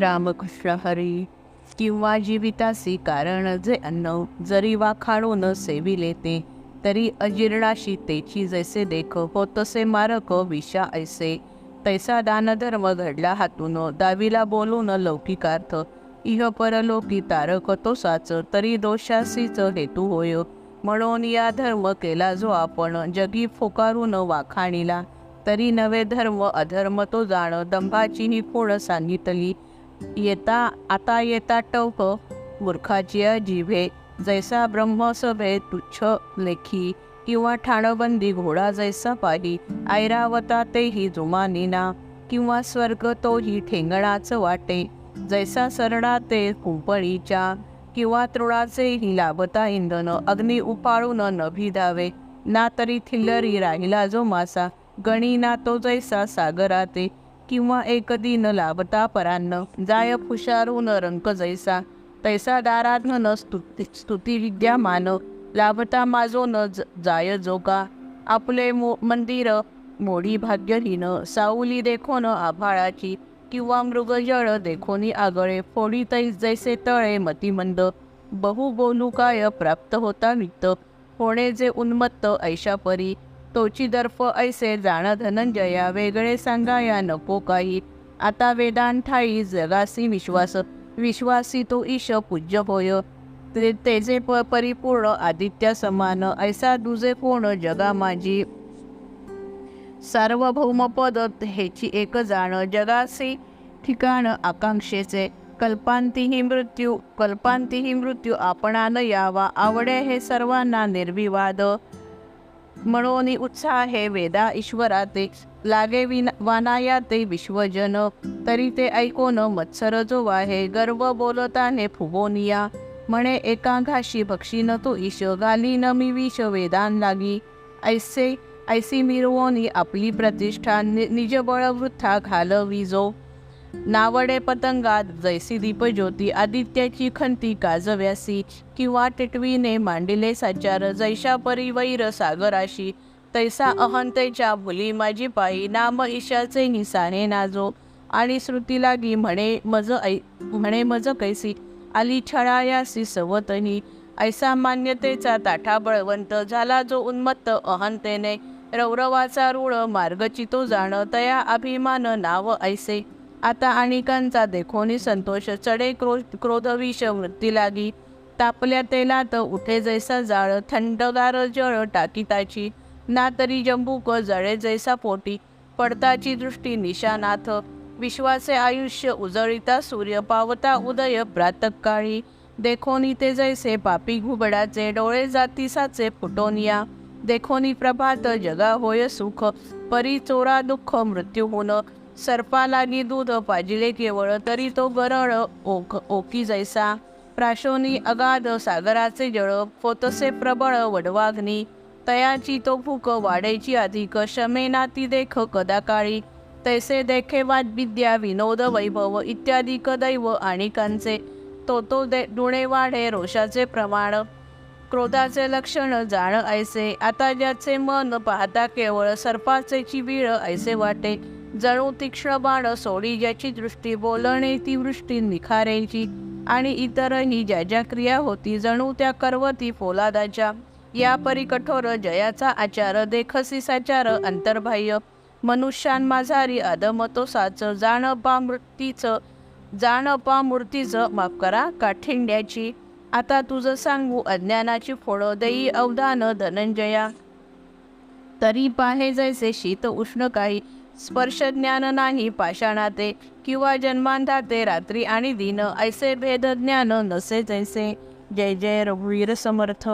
रामकृष्ण हरी किंवा जीवितासी कारण जे अन्न जरी वाखाणून सेविले ते तरी अजीर्णाशी तेची जैसे देख हो तसे मारक विषा ऐसे. तैसा दानधर्म घडला हातून दावीला बोलून लौकिकार्थ इह परलोकी तारक तो साच तरी दोषासीच हेतू होय. म्हणून या धर्म केला जो आपण जगी फोकारून वाखाणीला तरी नवे धर्म अधर्म तो जाण दंभाची ही खूण सांगितली. येता आता येता टवक मूर्खाची जिभे. जैसा ब्रह्मसभे तुच्छ लेखी किंवा ठाणबंदी घोडा जैसा पाही ऐरावता तेही जुमानीना किंवा स्वर्ग तोही ठेंगणाच वाटे. जैसा सरडा ते कुंपळीच्या किंवा तृणाचेही लाभता इंधन अग्नी उपाळून नभी भिदावे ना तरी थिल्लरी राहिला जो मासा गणी ना तो जैसा सागराते. किंवा एक दिन लाभता परान्न जाय फुशारून रंक जैसा तैसा दारात न स्तुती स्तुती विद्यामान लाभता माझो न ज- जाय जोगा आपले मो मंदिर मोडी भाग्यहीन साऊली देखोन आभाळाची किंवा मृगजळ देखोनी आगळे फोडी तै जैसे तळे मतिमंद बहु बोलू काय प्राप्त होता मित्त होणे जे उन्मत्त ऐशापरी तोची दर्फ ऐसे जाण धनंजया वेगळे सांगा या नको काही. आता वेदांठाई जगासी विश्वास विश्वासी तो ईश पूज्य होय. ते तेजे प परिपूर्ण आदित्य समान ऐसा दुजे कोण जगा माझी सार्वभौमपद हेची एक जाण जगासी ठिकाण आकांक्षेचे. कल्पांतीही मृत्यू कल्पांतीही मृत्यू आपणानं यावा आवडे हे सर्वांना निर्विवाद. म्हणून उत्साह हे वेदा ईश्वराते लागे विना वानाया ते विश्वजन तरी ते ऐकोन मत्सर जो वाहे गर्व बोलताने फुबोनिया म्हणे एकांघाशी भक्षीन तो ईश गाली न मी विष वेदान लागी. ऐसे ऐसी मिरवोनी आपली प्रतिष्ठा नि निजबळ वृथा घालवी नावडे पतंगात जैसी दीपज्योती आदित्याची खंती काजव्यासी किंवा टिटवीने मांडिले साचार जैशा परिवैर सागराशी. तैसा अहंतेच्या भुली माझी पायी नाम ईशाचे निसाने नाजो. आणि श्रुती लागी म्हणे मज ऐ म्हणे मज कैसी आली छळायासी सवतनी. ऐसा मान्यतेचा ताठा बळवंत झाला जो उन्मत्त अहंतेने. रौरवाचा रूढ मार्गची तो जाण तया अभिमान नाव ऐसे. आता अनेकांचा देखोनी संतोष चढे क्रो क्रोधविष वृत्ती लागी. तापल्या तेलात उठे जैसा जाळ थंडगार जळ टाकीताची. ना तरी जंबूक जळे जैसा पोटी पडताची दृष्टी निशानाथ. विश्वाचे आयुष्य उजळीता सूर्य पावता उदय प्रातकाळी. देखोनी ते जैसे पापी घुबडाचे डोळे जातीसाचे फुटोनिया देखोनी प्रभात जगा होय सुख परी चोरा दुःख मृत्यू होणं. सर्पालागी दूध पाजिले केवळ तरी तो गरळ ओक ओकी जैसा. प्राशोनी अगाध सागराचे जळ पोतसे प्रबळ वडवाग्नी. तयाची तो फुक वाढायची अधिक शमेना ती देख कदाकाळी तैसे देखे विद्या विनोद वैभव इत्यादी कदैव आणिकांचे. तो तो दे डुणे वाढे रोषाचे प्रमाण. क्रोधाचे लक्षण जाण ऐसे आता ज्याचे मन पाहता केवळ सर्पाचे चिवीळ ऐसे वाटे. जणू तीक्ष्ण बाण सोडी ज्याची दृष्टी बोलणे ती वृष्टी निखारेची. आणि इतरही ज्या ज्या क्रिया होती जणू त्या करवती पोलादाच्या या परिकठोर जयाचा आचार देखसी साचार अंतर्बाह्य. मनुष्यान माझारी साच जाण पा मृत्तीचं जाण पा मूर्तीचं माफ करा काठिंड्याची. आता तुझं सांगू अज्ञानाची फोडं देई अवधान धनंजया. तरी पाहे जैसे शीत उष्ण काही स्पर्श ज्ञान नाही पाषाणाते किंवा जन्मांधाते रात्री आणि दिन ऐसे भेद ज्ञान नसे जैसे. जय जय रघुवीर समर्थ.